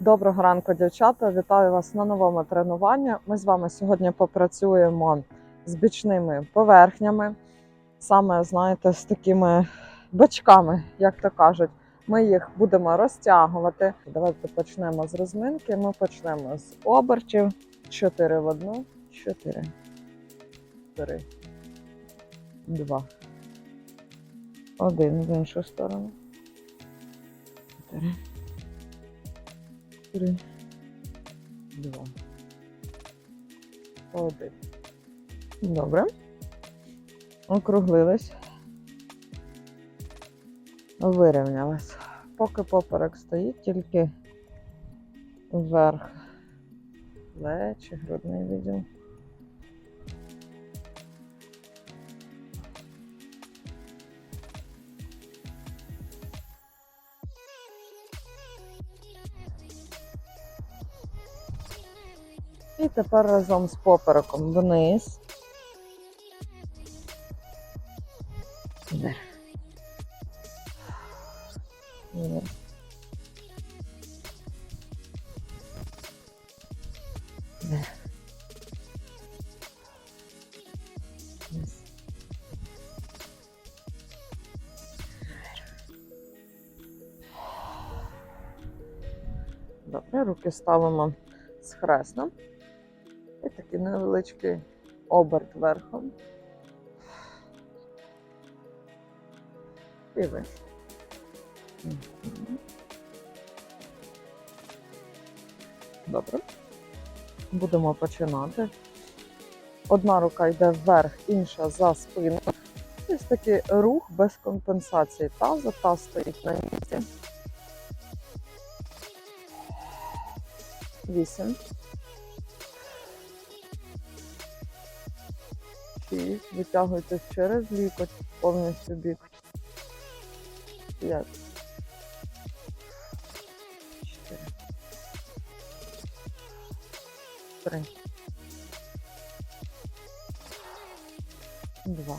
Доброго ранку, дівчата! Вітаю вас на новому тренуванні. Ми з вами сьогодні попрацюємо з бічними поверхнями, саме, знаєте, з такими бочками, як то кажуть. Ми їх будемо розтягувати. Давайте почнемо з розминки. Ми почнемо з обертів. 4 в одну, 4, 3, 2, 1 в іншу сторону. 4. Три, два, один. Добре. Округлились. Вирівнялись. Поки поперек стоїть, тільки вверх. Плечі, грудний відділ. І тепер разом з попереком вниз. Вверх. Вверх. Вверх. Добре, руки ставимо. І такий невеличкий оберт верхом. І вниз. Добре. Будемо починати. Одна рука йде вверх, інша за спину. Ось такий рух без компенсації тазу. Таз стоїть на місці. Вісім. Шість. Витягуйтесь через лікоть, повністю бік. П'ять. Чотири. Три. Два.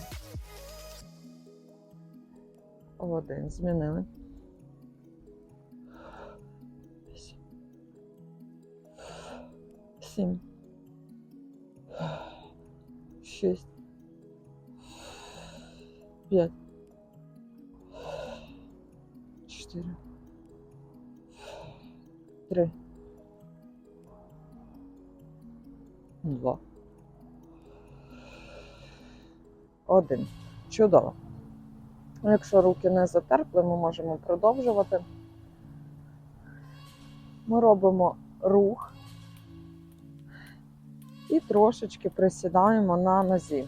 Один. Змінили. Вісім. Сім. Шість. П'ять. Чотири. Три. Два. Один. Чудово. Якщо руки не затерпли, ми можемо продовжувати. Ми робимо рух і трошечки присідаємо на нозі.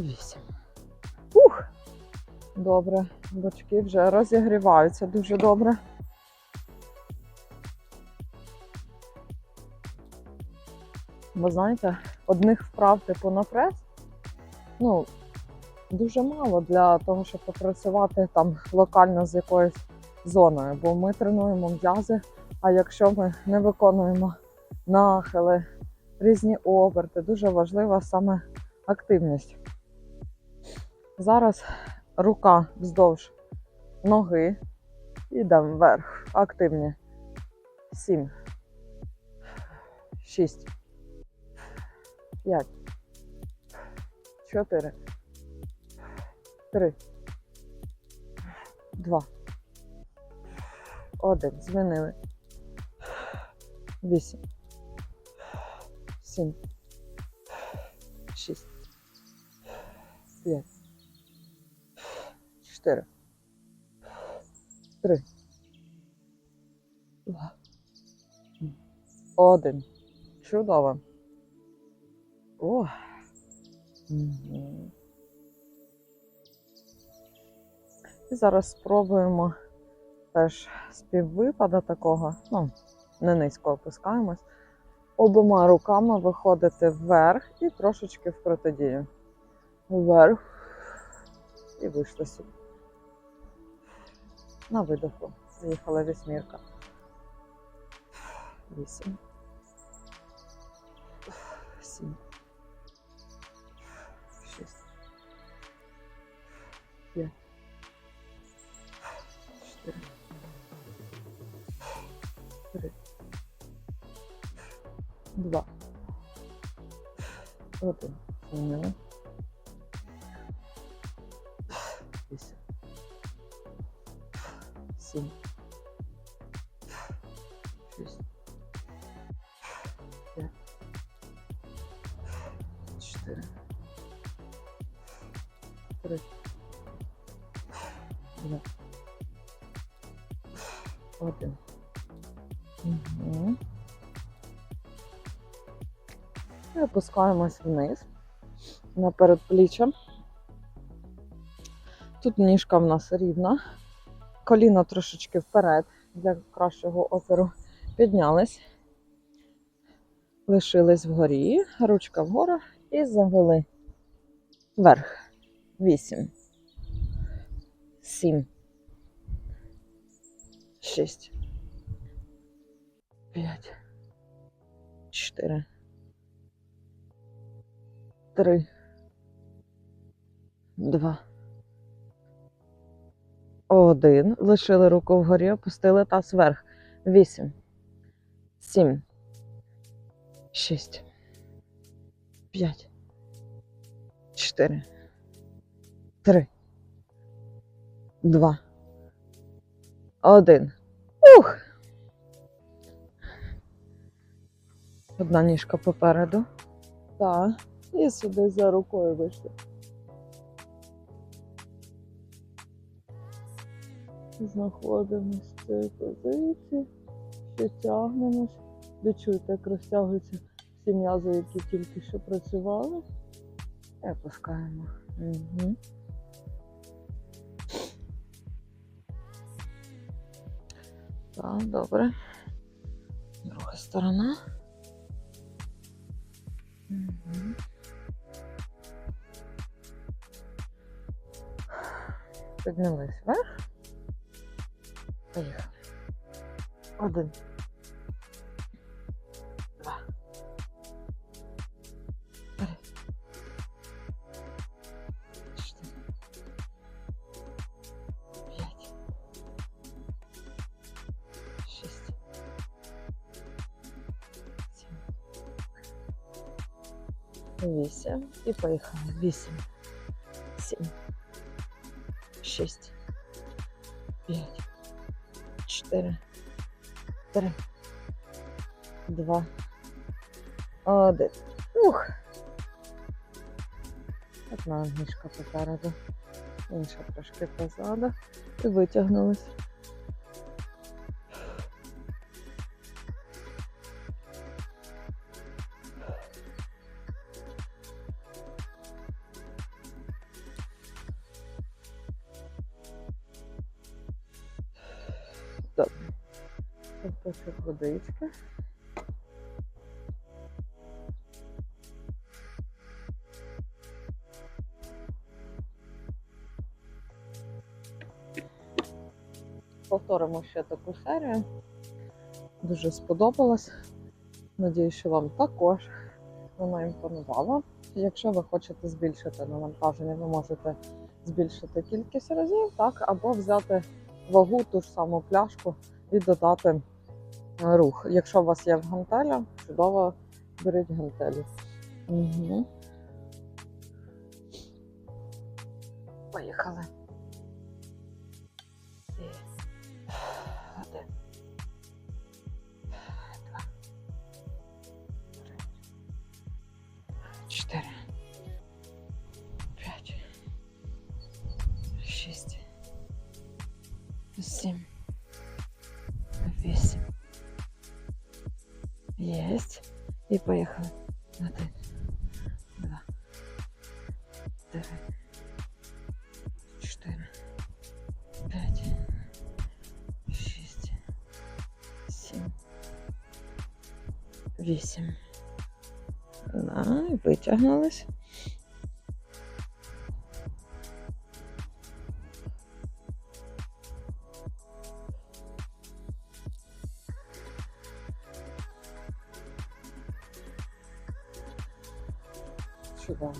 98. Ух! Добре, бочки вже розігріваються дуже добре. Бо знаєте, одних вправ типу на прес, ну, дуже мало для того, щоб попрацювати там локально з якоюсь зоною, бо ми тренуємо м'язи, а якщо ми не виконуємо нахили, різні оберти, дуже важлива саме активність. Зараз рука вздовж ноги. Йдемо вверх. Активні. Сім. Шість. П'ять. Чотири. Три. Два. Один. Змінили. Вісім. Сім. Шість. П'ять. Чотири. три, два, один. Чудово. О. І зараз спробуємо теж співвипада такого, ну, не низько опускаємось. Обома руками виходити вверх і трошечки в протидію. Вверх. І вийшли сюди. На видоху. Заїхала вісьмірка. Вісім. Сім. Шість. П'ять. Чотири. Три. Два. Один. Змінили. 7. Шість. П'ять. Чотири. Три. Два. Один. Угу. І опускаємось вниз на передпліччя. Тут ніжка в нас рівна коліна трошечки вперед для кращого опору. Піднялись, лишились вгорі, ручка вгору і завели вверх. Вісім. Сім. Шість. П'ять. Чотири. Три. Два. Один. Лишили руку вгорі, опустили таз вверх. Вісім. Сім. Шість. П'ять. Чотири. Три. Два. Один. Ух! Одна ніжка попереду. Так. І сюди за рукою вийшли. Знаходимося в цій позиції. Ще тягнемось. Відчуйте, як розтягуються всі м'язи, які тільки що працювали. І опускаємо. Угу. Так, добре. Друга сторона. Угу. Піднялись вверх. Поїхали. Один. Два. Три. Чотири. П'ять. Шість. Сім. Вісім. І поїхали. Вісім. Сім. Шість. П'ять. Чотири. Три. Два. Один. Ух. Одна ніжка попереду. Інша трошки позаду. І витягнулись. Ковточок водички. Повторимо ще таку серію. Дуже сподобалось. Надію, що вам також вона імпонувала. Якщо ви хочете збільшити навантаження, ви можете збільшити кількість разів, так, або взяти вагу, ту ж саму пляшку і додати рух. Якщо у вас є в гантеля, чудово беріть гантелі. Угу. Поїхали. Один. Два. Три. П'ять. Шість. Сім. вісім. Єсть. І поїхали. Один, два, три, чотири, п'ять, шість, сім, вісім. Да, і витягнулись. Чудово.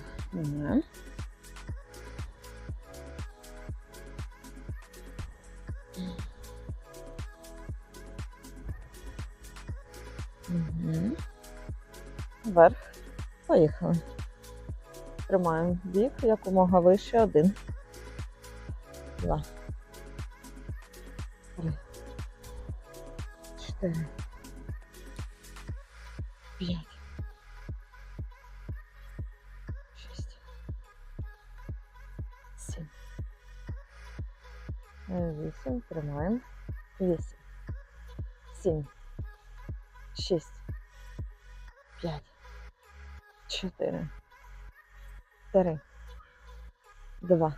Угу. Вверх. Поїхали. Тримаємо біг якомога вище. Один. Два. Три. Чотири. П'ять. 8, тримаємо. 8, 7, 6, 5, 4, 3, 2,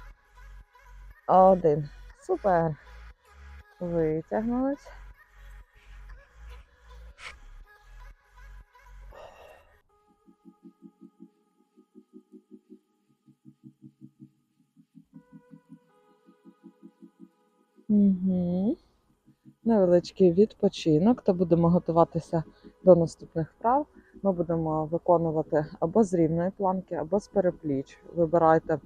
1. Супер. Витягнулись. Угу. Невеличкий відпочинок, та будемо готуватися до наступних вправ. Ми будемо виконувати або з рівної планки, або з перепліч. Вибирайте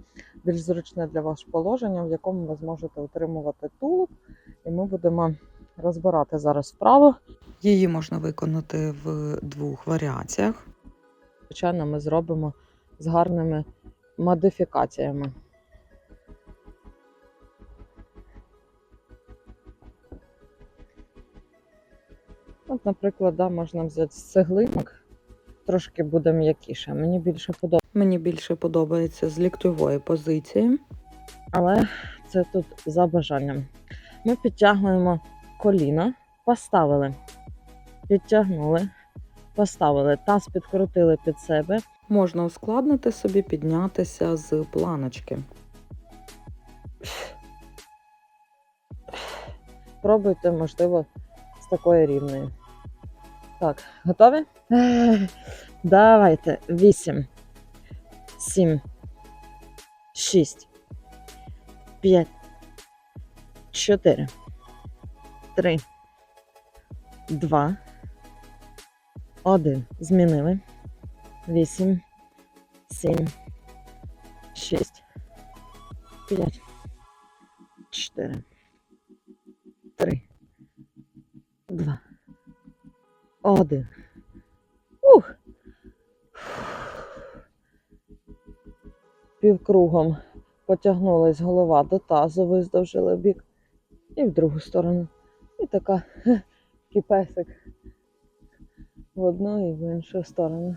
більш зручне для вас положення, в якому ви зможете утримувати тулуб. І ми будемо розбирати зараз вправу. Її можна виконати в двох варіаціях. Звичайно, ми зробимо з гарними модифікаціями. От, наприклад, да, можна взяти з цеглинок, трошки буде м'якіше. Мені більше подобається. Мені більше подобається з ліктьової позиції. але це тут за бажанням. Ми підтягуємо коліна, поставили, підтягнули, поставили, таз підкрутили під себе. Можна ускладнити собі піднятися з планочки. Пробуйте, можливо, з такої рівної. Так, готові? Давайте. 8, 7, 6, 5, 4, 3, 2, 1. Змінили. 8, 7, 6, 5, 4, один. Ух. Півкругом потягнулась голова до тазу, виздовжили бік і в другу сторону. І така хе, такий песик в одну і в іншу сторону.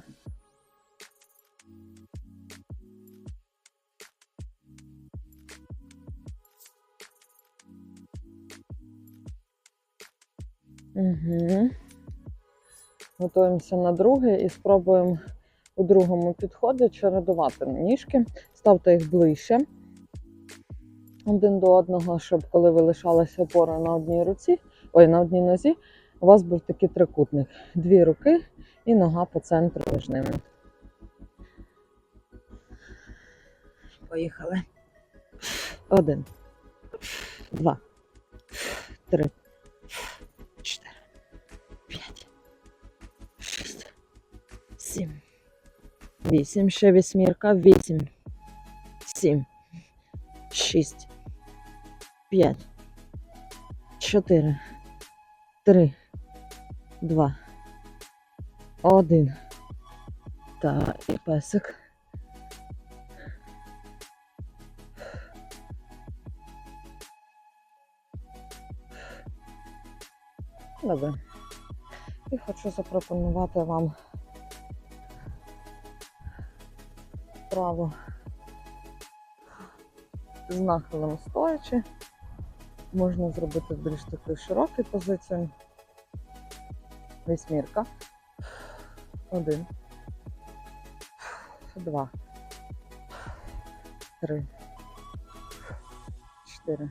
Угу. Готуємося на друге і спробуємо у другому підході чередувати ніжки. Ставте їх ближче один до одного, щоб коли ви лишалися опора на одній руці, ой, на одній нозі, у вас був такий трикутник. Дві руки і нога по центру між ними. Поїхали. Один. Два. Три. 7. 8. Ще вісьмірка. 8. 7. 6. 5. 4. 3. 2. 1. Та і песик. Добре. І хочу запропонувати вам вправу з нахилом стоячи. Можна зробити більш таку широку позицію. Вісьмірка. Один. Два. Три. Чотири.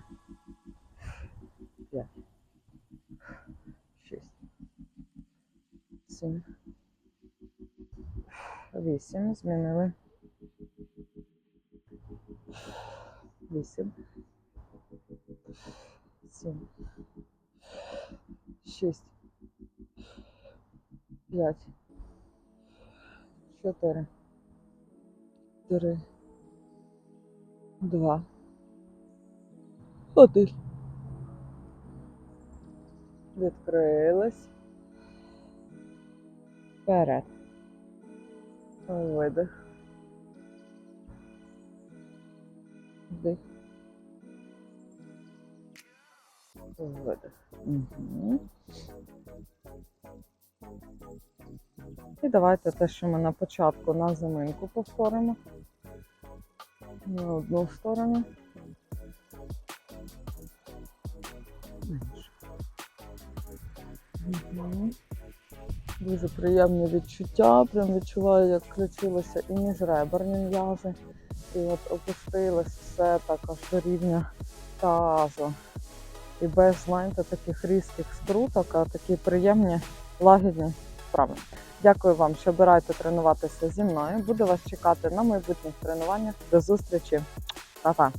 П'ять. Шість. Сім. Вісім. Змінили. Вісім. Сім. Шість. П'ять. Чотири. Три. Два. Один. Відкрились. Вперед. Видих. Вдих. Видих. Угу. І давайте те, що ми на початку на заминку повторимо. На одну сторону. Угу. Дуже приємні відчуття. Прям відчуваю, як включилося і міжреберні м'язи. І от опустилось все так аж до рівня тазу. І без, знаєте, таких різких скруток, а такі приємні, лагідні вправи. Дякую вам, що обираєте тренуватися зі мною. Буду вас чекати на майбутніх тренуваннях. До зустрічі. Па-па!